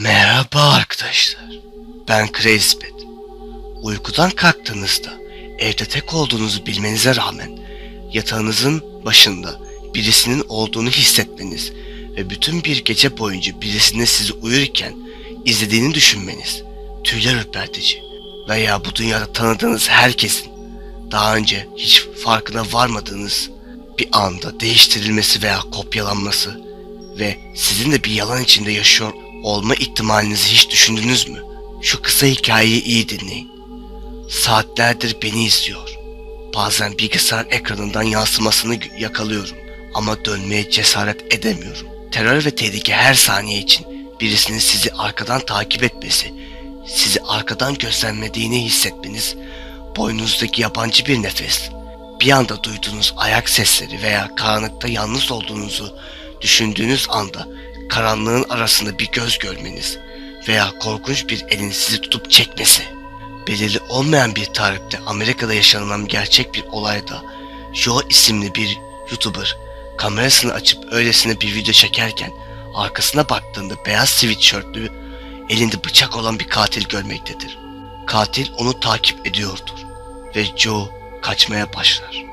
Merhaba arkadaşlar. Ben Crazy Pet. Uykudan kalktığınızda evde tek olduğunuzu bilmenize rağmen yatağınızın başında birisinin olduğunu hissetmeniz ve bütün bir gece boyunca birisinin sizi uyurken izlediğini düşünmeniz tüyler ürpertici veya bu dünyada tanıdığınız herkesin daha önce hiç farkına varmadığınız bir anda değiştirilmesi veya kopyalanması ve sizin de bir yalan içinde yaşıyor olma ihtimalinizi hiç düşündünüz mü? Şu kısa hikayeyi iyi dinleyin. Saatlerdir beni izliyor. Bazen bilgisayar ekranından yansımasını yakalıyorum ama dönmeye cesaret edemiyorum. Terör ve tehlike her saniye için birisinin sizi arkadan takip etmesi, sizi arkadan gözlemlediğini hissetmeniz, boynunuzdaki yabancı bir nefes, bir anda duyduğunuz ayak sesleri veya karanlıkta yalnız olduğunuzu düşündüğünüz anda karanlığın arasında bir göz görmeniz veya korkunç bir elin sizi tutup çekmesi. Belirli olmayan bir tarihte Amerika'da yaşanılan gerçek bir olayda Joe isimli bir YouTuber kamerasını açıp öylesine bir video çekerken arkasına baktığında beyaz sweatshirtlü elinde bıçak olan bir katil görmektedir. Katil onu takip ediyordur ve Joe kaçmaya başlar.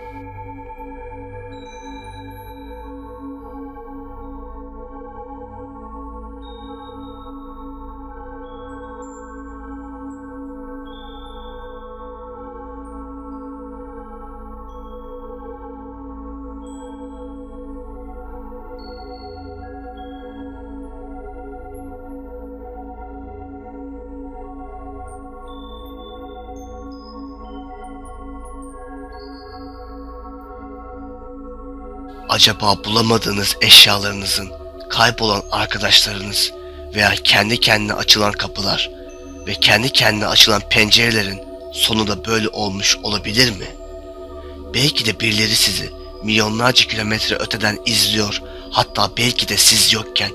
Acaba bulamadığınız eşyalarınızın, kaybolan arkadaşlarınız veya kendi kendine açılan kapılar ve kendi kendine açılan pencerelerin sonu da böyle olmuş olabilir mi? Belki de birileri sizi milyonlarca kilometre öteden izliyor, hatta belki de siz yokken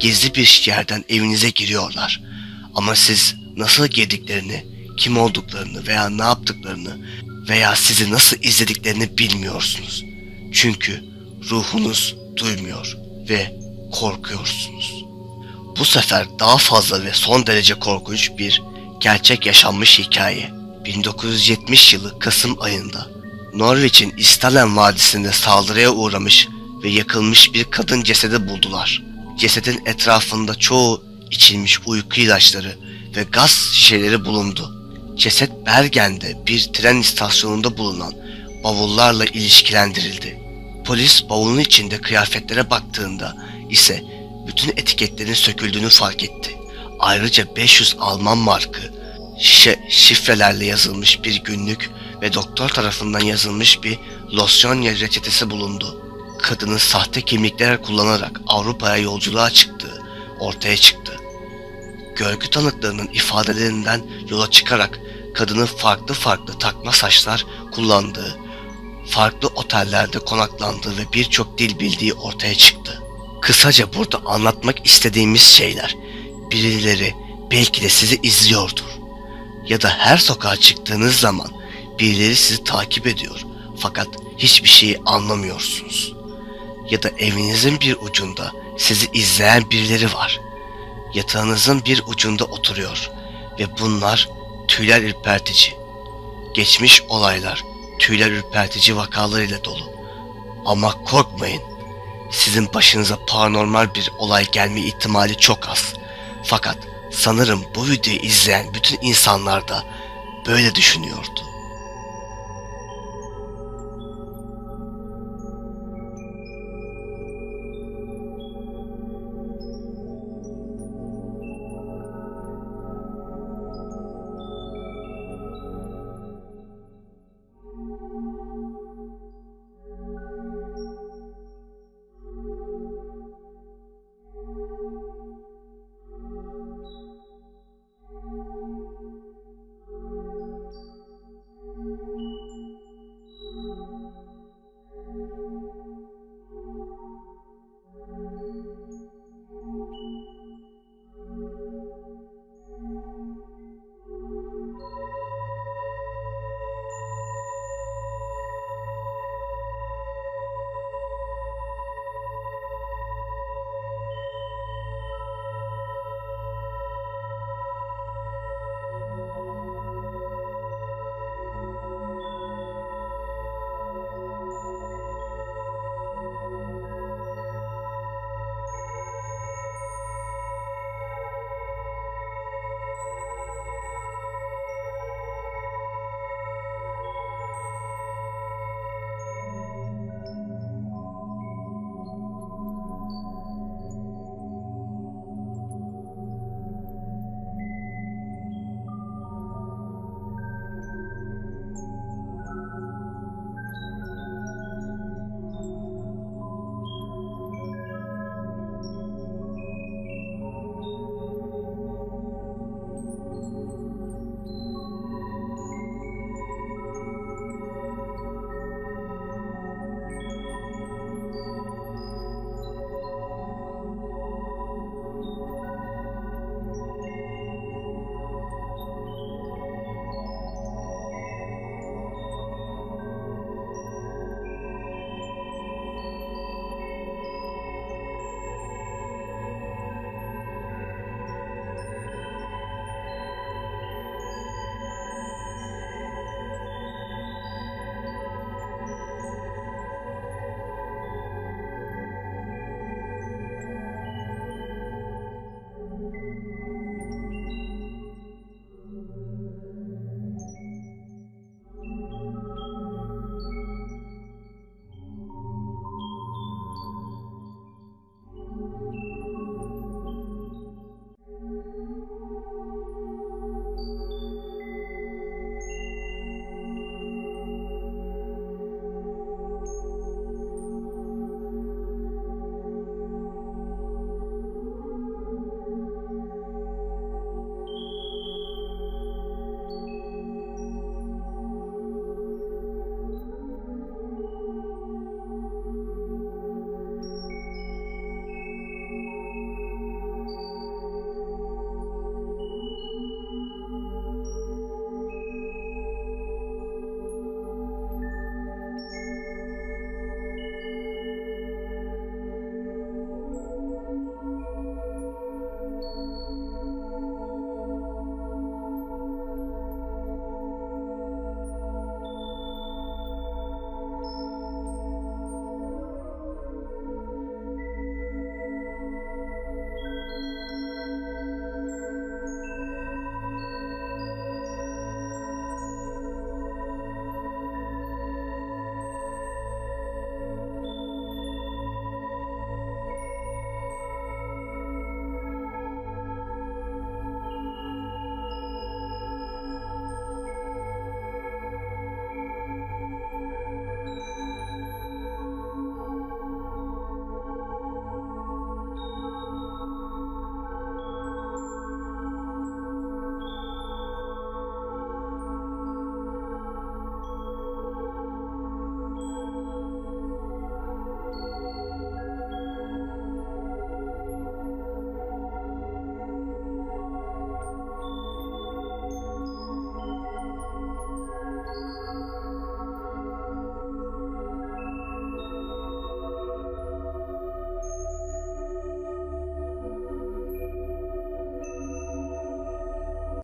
gizli bir yerden evinize giriyorlar. Ama siz nasıl girdiklerini, kim olduklarını veya ne yaptıklarını veya sizi nasıl izlediklerini bilmiyorsunuz. Çünkü ruhunuz duymuyor ve korkuyorsunuz. Bu sefer daha fazla ve son derece korkunç bir gerçek yaşanmış hikaye. 1970 yılı Kasım ayında Norveç'in İstalen Vadisi'nde saldırıya uğramış ve yakılmış bir kadın cesedi buldular. Cesedin etrafında çoğu içilmiş uyku ilaçları ve gaz şişeleri bulundu. Ceset Bergen'de bir tren istasyonunda bulunan bavullarla ilişkilendirildi. Polis bavulun içinde kıyafetlere baktığında ise bütün etiketlerin söküldüğünü fark etti. Ayrıca 500 Alman markı, şişe, şifrelerle yazılmış bir günlük ve doktor tarafından yazılmış bir losyon reçetesi bulundu. Kadının sahte kimlikler kullanarak Avrupa'ya yolculuğa çıktığı ortaya çıktı. Görgü tanıklarının ifadelerinden yola çıkarak kadının farklı farklı takma saçlar kullandığı farklı otellerde konaklandığı ve birçok dil bildiği ortaya çıktı. Kısaca burada anlatmak istediğimiz şeyler birileri belki de sizi izliyordur. Ya da her sokağa çıktığınız zaman birileri sizi takip ediyor fakat hiçbir şeyi anlamıyorsunuz. Ya da evinizin bir ucunda sizi izleyen birileri var. Yatağınızın bir ucunda oturuyor ve bunlar tüyler ürpertici. Geçmiş olaylar tüyler ürpertici vakalarıyla dolu. Ama korkmayın. Sizin başınıza paranormal bir olay gelme ihtimali çok az. Fakat sanırım bu videoyu izleyen bütün insanlar da böyle düşünüyordu.